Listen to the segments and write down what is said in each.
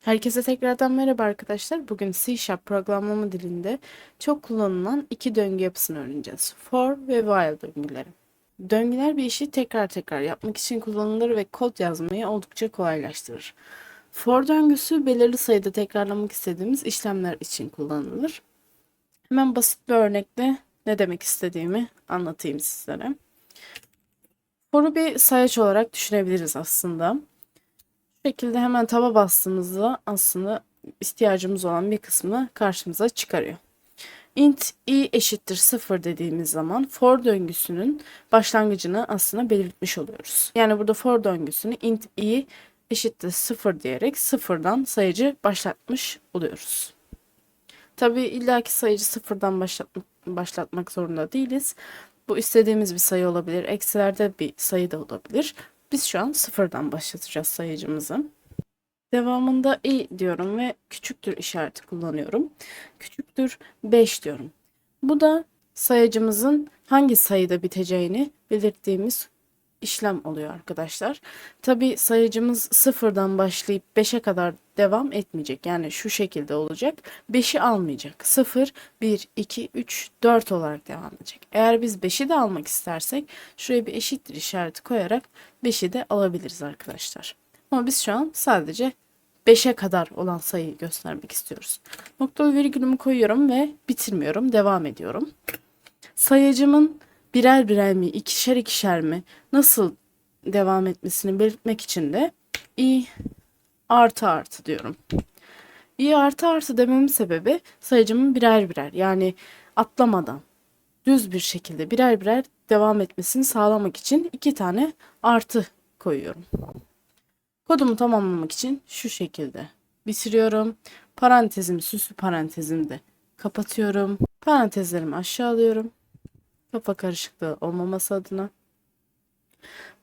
Herkese tekrardan merhaba arkadaşlar. Bugün C Sharp programlama dilinde çok kullanılan iki döngü yapısını öğreneceğiz. For ve while döngüleri. Döngüler bir işi tekrar tekrar yapmak için kullanılır ve kod yazmayı oldukça kolaylaştırır. For döngüsü belirli sayıda tekrarlamak istediğimiz işlemler için kullanılır. Hemen basit bir örnekle ne demek istediğimi anlatayım sizlere. For'u bir sayaç olarak düşünebiliriz aslında. Şekilde hemen taba bastığımızda aslında ihtiyacımız olan bir kısmını karşımıza çıkarıyor. int i eşittir 0 dediğimiz zaman for döngüsünün başlangıcını aslında belirtmiş oluyoruz. Yani burada for döngüsünü int i eşittir 0 diyerek sıfırdan sayıcı başlatmış oluyoruz. Tabi illaki sayıcı sıfırdan başlatmak, başlatmak zorunda değiliz. Bu istediğimiz bir sayı olabilir. Eksilerde bir sayı da olabilir. Biz şu an sıfırdan başlatacağız sayıcımızı. Devamında i diyorum ve küçüktür işareti kullanıyorum. Küçüktür 5 diyorum. Bu da sayıcımızın hangi sayıda biteceğini belirttiğimiz işlem oluyor arkadaşlar. Tabi sayıcımız sıfırdan başlayıp 5'e kadar devam etmeyecek. Yani şu şekilde olacak. 5'i almayacak. 0, 1, 2, 3, 4 olarak devam edecek. Eğer biz 5'i de almak istersek şuraya bir eşittir işareti koyarak 5'i de alabiliriz arkadaşlar. Ama biz şu an sadece 5'e kadar olan sayıyı göstermek istiyoruz. Noktalı virgülümü koyuyorum ve bitirmiyorum. Devam ediyorum. Sayıcımın birer birer mi, ikişer ikişer mi nasıl devam etmesini belirtmek için de i artı artı diyorum. i artı artı dememin sebebi sayıcımın birer birer yani atlamadan düz bir şekilde birer birer devam etmesini sağlamak için iki tane artı koyuyorum. Kodumu tamamlamak için şu şekilde bitiriyorum. Parantezimi süslü parantezimde kapatıyorum. Parantezlerimi aşağı alıyorum. Kafa karışıklığı olmaması adına.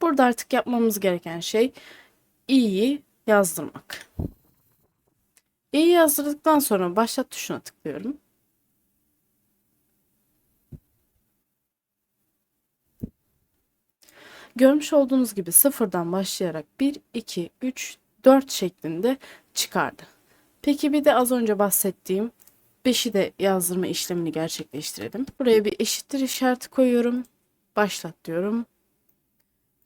Burada artık yapmamız gereken şey i'yi yazdırmak. i'yi yazdırdıktan sonra başlat tuşuna tıklıyorum. Görmüş olduğunuz gibi sıfırdan başlayarak 1, 2, 3, 4 şeklinde çıkardı. Peki bir de az önce bahsettiğim 5'i de yazdırma işlemini gerçekleştirelim. Buraya bir eşittir işareti koyuyorum. Başlat diyorum.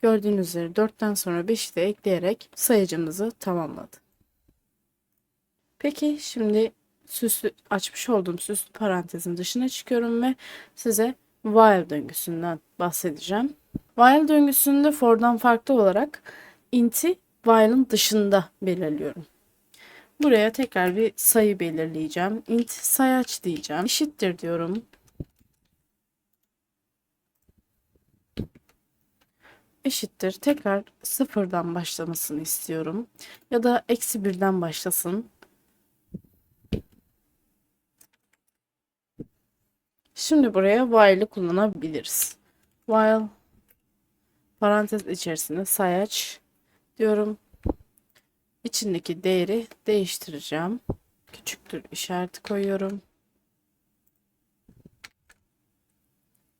Gördüğünüz üzere 4'ten sonra 5'i de ekleyerek sayıcımızı tamamladı. Peki şimdi süslü açmış olduğum süslü parantezin dışına çıkıyorum ve size while döngüsünden bahsedeceğim. While döngüsünde for'dan farklı olarak int'i while'ın dışında belirliyorum. Buraya tekrar bir sayı belirleyeceğim. int sayaç diyeceğim. Eşittir diyorum. Eşittir. Tekrar sıfırdan başlamasını istiyorum. Ya da eksi birden başlasın. Şimdi buraya while'ı kullanabiliriz. While parantez içerisinde sayaç diyorum. İçindeki değeri değiştireceğim. Küçüktür işareti koyuyorum.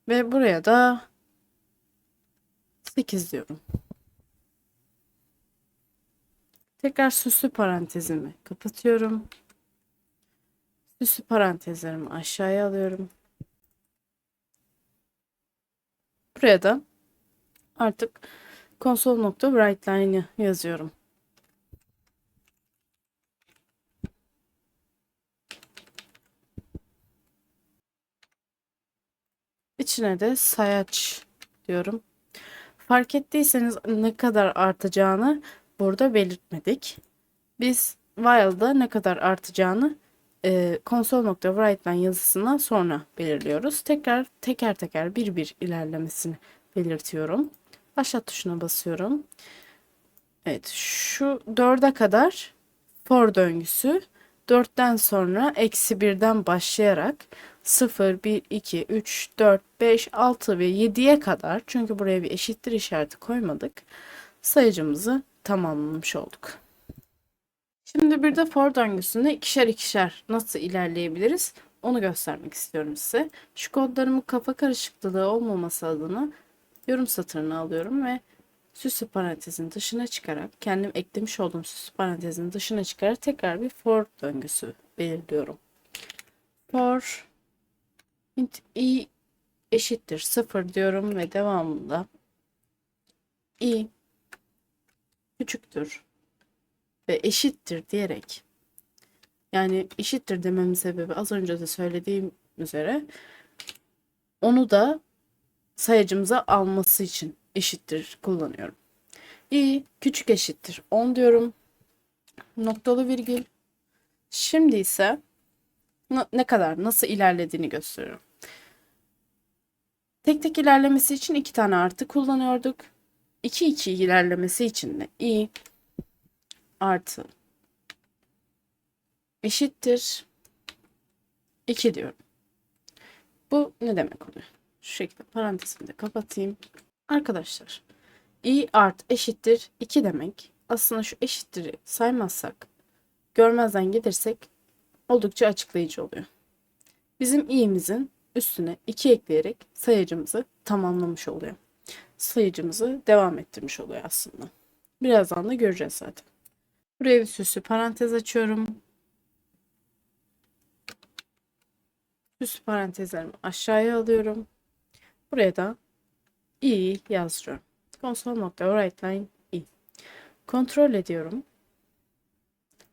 Ve buraya da 8 diyorum. Tekrar süslü parantezimi kapatıyorum. Süslü parantezlerimi aşağıya alıyorum. Buraya da artık console.writeLine'ı yazıyorum. İçine de sayaç diyorum. Fark ettiyseniz ne kadar artacağını burada belirtmedik. Biz while'da ne kadar artacağını e, console.writeLine yazısından sonra belirliyoruz. Tekrar teker teker bir bir ilerlemesini belirtiyorum. Başlat tuşuna basıyorum. Evet şu 4'e kadar for döngüsü 4'ten sonra eksi 1'den başlayarak 0, 1, 2, 3, 4, 5, 6 ve 7'ye kadar çünkü buraya bir eşittir işareti koymadık. Sayıcımızı tamamlamış olduk. Şimdi bir de for döngüsünde ikişer ikişer nasıl ilerleyebiliriz onu göstermek istiyorum size. Şu kodlarımın kafa karışıklığı olmaması adına yorum satırını alıyorum ve süslü parantezin dışına çıkarak kendim eklemiş olduğum süslü parantezin dışına çıkarak tekrar bir for döngüsü belirliyorum. For int i eşittir 0 diyorum ve devamında i küçüktür ve eşittir diyerek yani eşittir dememin sebebi az önce de söylediğim üzere onu da sayacımıza alması için eşittir kullanıyorum. i küçük eşittir 10 diyorum. Noktalı virgül. Şimdi ise ne kadar nasıl ilerlediğini gösteriyorum. Tek tek ilerlemesi için iki tane artı kullanıyorduk. 2 2 ilerlemesi için de i artı eşittir 2 diyorum. Bu ne demek oluyor? Şu şekilde parantezimi de kapatayım. Arkadaşlar i art eşittir 2 demek. Aslında şu eşittir'i saymazsak görmezden gelirsek oldukça açıklayıcı oluyor. Bizim i'mizin üstüne 2 ekleyerek sayacımızı tamamlamış oluyor. Sayıcımızı devam ettirmiş oluyor aslında. Birazdan da göreceğiz zaten. Buraya bir süslü parantez açıyorum. Süslü parantezlerimi aşağıya alıyorum. Buraya da i yazıyorum. Console.writeLine i. Kontrol ediyorum.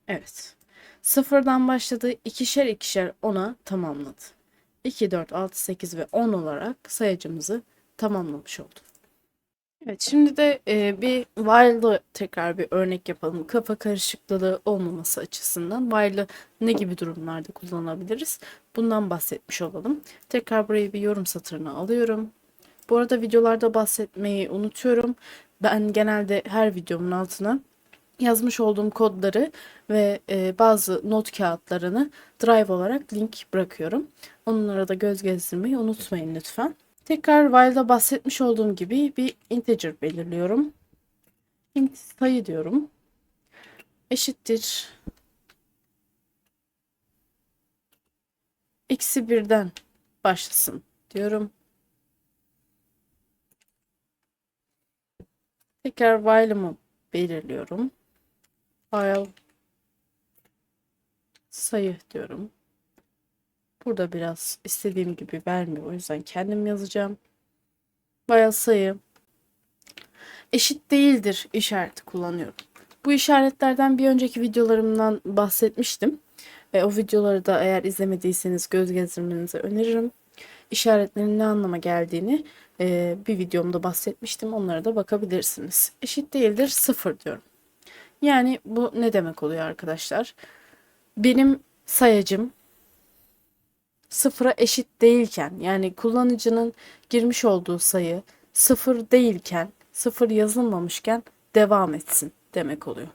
Evet. Sıfırdan başladı. ikişer ikişer ona tamamladı. 2, 4, 6, 8 ve 10 olarak sayacımızı tamamlamış olduk. Evet şimdi de e, bir while'lı tekrar bir örnek yapalım. Kafa karışıklığı olmaması açısından while'ı ne gibi durumlarda kullanabiliriz? Bundan bahsetmiş olalım. Tekrar burayı bir yorum satırına alıyorum. Bu arada videolarda bahsetmeyi unutuyorum. Ben genelde her videomun altına yazmış olduğum kodları ve e, bazı not kağıtlarını Drive olarak link bırakıyorum. Onlara da göz gezdirmeyi unutmayın lütfen. Tekrar while'da bahsetmiş olduğum gibi bir integer belirliyorum. int sayı diyorum. Eşittir. Eksi birden başlasın diyorum. Tekrar while'ımı belirliyorum. While sayı diyorum. Burada biraz istediğim gibi vermiyor. O yüzden kendim yazacağım. Bayağı sayı eşit değildir işareti kullanıyorum. Bu işaretlerden bir önceki videolarımdan bahsetmiştim. Ve o videoları da eğer izlemediyseniz göz gezdirmenizi öneririm. İşaretlerin ne anlama geldiğini e, bir videomda bahsetmiştim. Onlara da bakabilirsiniz. Eşit değildir sıfır diyorum. Yani bu ne demek oluyor arkadaşlar? Benim sayacım sıfıra eşit değilken yani kullanıcının girmiş olduğu sayı sıfır değilken sıfır yazılmamışken devam etsin demek oluyor.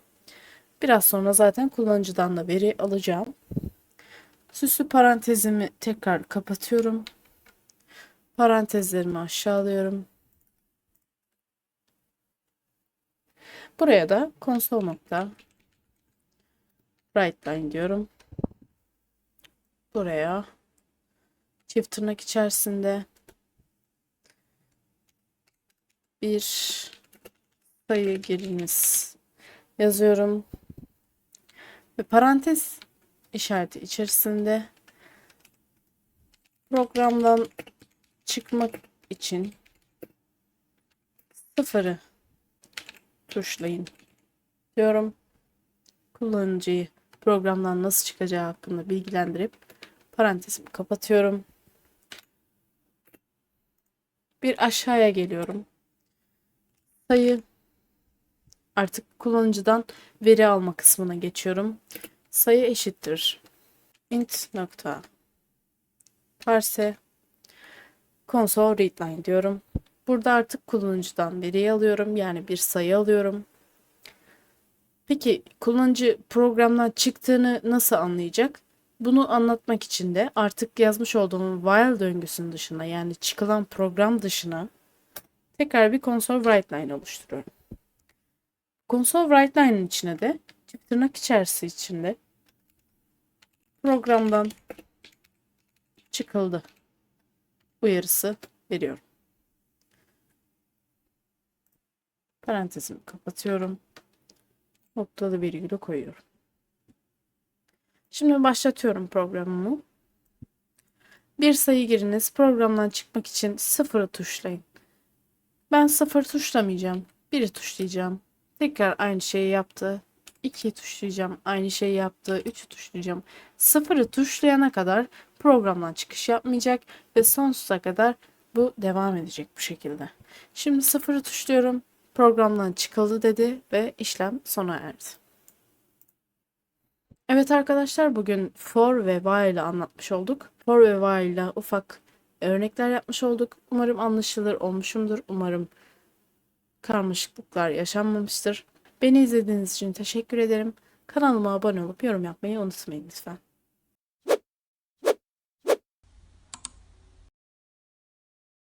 Biraz sonra zaten kullanıcıdan da veri alacağım. Süslü parantezimi tekrar kapatıyorum. Parantezlerimi aşağılıyorum. Buraya da console nokta writeline diyorum. Buraya çift tırnak içerisinde bir sayı giriniz yazıyorum. Ve parantez işareti içerisinde programdan çıkmak için sıfırı tuşlayın diyorum. Kullanıcıyı programdan nasıl çıkacağı hakkında bilgilendirip parantezimi kapatıyorum. Bir aşağıya geliyorum. Sayı artık kullanıcıdan veri alma kısmına geçiyorum. Sayı eşittir. int nokta parse console readline diyorum. Burada artık kullanıcıdan veriyi alıyorum. Yani bir sayı alıyorum. Peki kullanıcı programdan çıktığını nasıl anlayacak? Bunu anlatmak için de artık yazmış olduğum while döngüsünün dışına yani çıkılan program dışına tekrar bir console write line oluşturuyorum. Console write line'ın içine de çift tırnak içerisi içinde programdan çıkıldı uyarısı veriyorum. Parantezimi kapatıyorum. Noktalı virgülü koyuyorum. Şimdi başlatıyorum programımı. Bir sayı giriniz. Programdan çıkmak için sıfırı tuşlayın. Ben sıfır tuşlamayacağım. Biri tuşlayacağım. Tekrar aynı şeyi yaptı. 2'yi tuşlayacağım. Aynı şeyi yaptı. 3'ü tuşlayacağım. Sıfırı tuşlayana kadar programdan çıkış yapmayacak ve sonsuza kadar bu devam edecek bu şekilde. Şimdi sıfırı tuşluyorum. Programdan çıkıldı dedi ve işlem sona erdi. Evet arkadaşlar bugün for ve while ile anlatmış olduk. For ve while ile ufak örnekler yapmış olduk. Umarım anlaşılır olmuşumdur. Umarım karmaşıklıklar yaşanmamıştır. Beni izlediğiniz için teşekkür ederim. Kanalıma abone olup yorum yapmayı unutmayın lütfen.